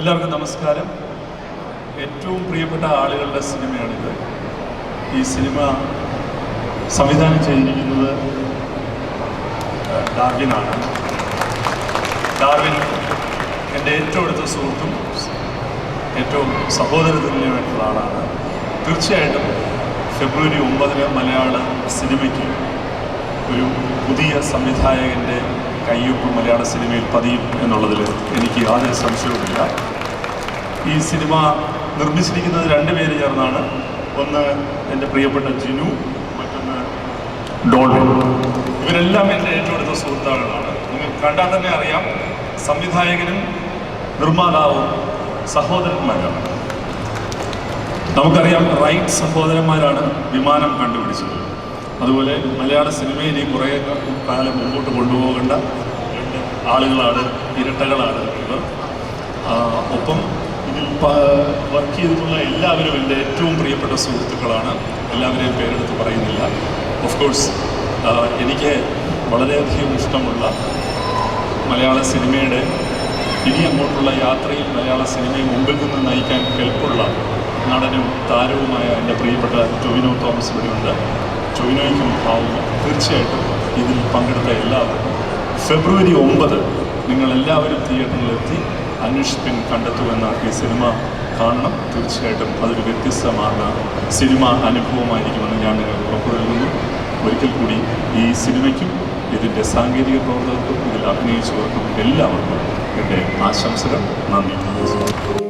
എല്ലാവർക്കും നമസ്കാരം. ഏറ്റവും പ്രിയപ്പെട്ട ആളുകളുടെ സിനിമയാണിത്. ഈ സിനിമ സംവിധാനം ചെയ്തിരിക്കുന്നത് ഡാർവിനാണ്. ഡാർവിൻ എന്റെ ഏറ്റവും അടുത്ത സുഹൃത്തും ഏറ്റവും സഹോദര തുല്യമായിട്ടുള്ള ആളാണ്. തീർച്ചയായിട്ടും ഫെബ്രുവരി ഒമ്പതിന് മലയാള സിനിമയ്ക്ക് ഒരു പുതിയ സംവിധായകന്റെ കയ്യൊപ്പ് മലയാള സിനിമയിൽ പതിയും എന്നുള്ളതിൽ എനിക്ക് യാതൊരു സംശയവുമില്ല. ഈ സിനിമ നിർമ്മിച്ചിരിക്കുന്നത് രണ്ട് പേര് ചേർന്നാണ്. ഒന്ന് എന്റെ പ്രിയപ്പെട്ട ജിനു മറ്റൊന്ന് ഡോൾ ഇവരെല്ലാം എന്റെ ഏറ്റവും അടുത്ത സുഹൃത്തുക്കളാണ്. നിങ്ങൾ കണ്ടാൽ തന്നെ അറിയാം സംവിധായകനും നിർമ്മാതാവും സഹോദരന്മാരാണ്. നമുക്കറിയാം റൈറ്റ് സഹോദരന്മാരാണ് വിമാനം കണ്ടുപിടിച്ചത്. അതുപോലെ മലയാള സിനിമയിൽ ഈ കുറേ കാലം മുമ്പോട്ട് കൊണ്ടുപോകേണ്ട ആളുകളാണ് ഇരട്ടകളാണ് ഇവർ. ഒപ്പം ഇതിൽ വർക്ക് ചെയ്തിട്ടുള്ള എല്ലാവരും എന്റെ ഏറ്റവും പ്രിയപ്പെട്ട സുഹൃത്തുക്കളാണ്. എല്ലാവരെയും പേരെടുത്ത് പറയുന്നില്ല. ഓഫ് കോഴ്സ് എനിക്ക് വളരെയധികം ഇഷ്ടമുള്ള മലയാള സിനിമയുടെ ഇനി അങ്ങോട്ടുള്ള യാത്രയിൽ മലയാള സിനിമയെ മുമ്പിൽ നിന്ന് നയിക്കാൻ കെൽപ്പുള്ള നടനും താരവുമായ എന്റെ പ്രിയപ്പെട്ട ടൊവിനോ തോമസ് ഇവിടെയുണ്ട് ടൊവിനോയ്ക്കും ഭാവുക തീർച്ചയായിട്ടും ഇതിൽ പങ്കെടുത്ത എല്ലാവരും. ഫെബ്രുവരി ഒമ്പത് നിങ്ങളെല്ലാവരും തിയേറ്ററിലെത്തി അന്വേഷിപ്പിൻ കണ്ടെത്തുമെന്ന ഈ സിനിമ കാണണം. തീർച്ചയായിട്ടും അതൊരു വ്യത്യസ്തമാർന്ന സിനിമ അനുഭവമായിരിക്കുമെന്ന് ഞാൻ നിങ്ങൾക്ക് ഉറപ്പ് നൽകുന്നു ഒരിക്കൽ കൂടി ഈ സിനിമയ്ക്കും ഇതിന്റെ സാങ്കേതിക പ്രവർത്തകർക്കും ഇതിൽ അഭിനയിച്ചവർക്കും എല്ലാവർക്കും എന്റെ ആശംസകൾ. നന്ദി.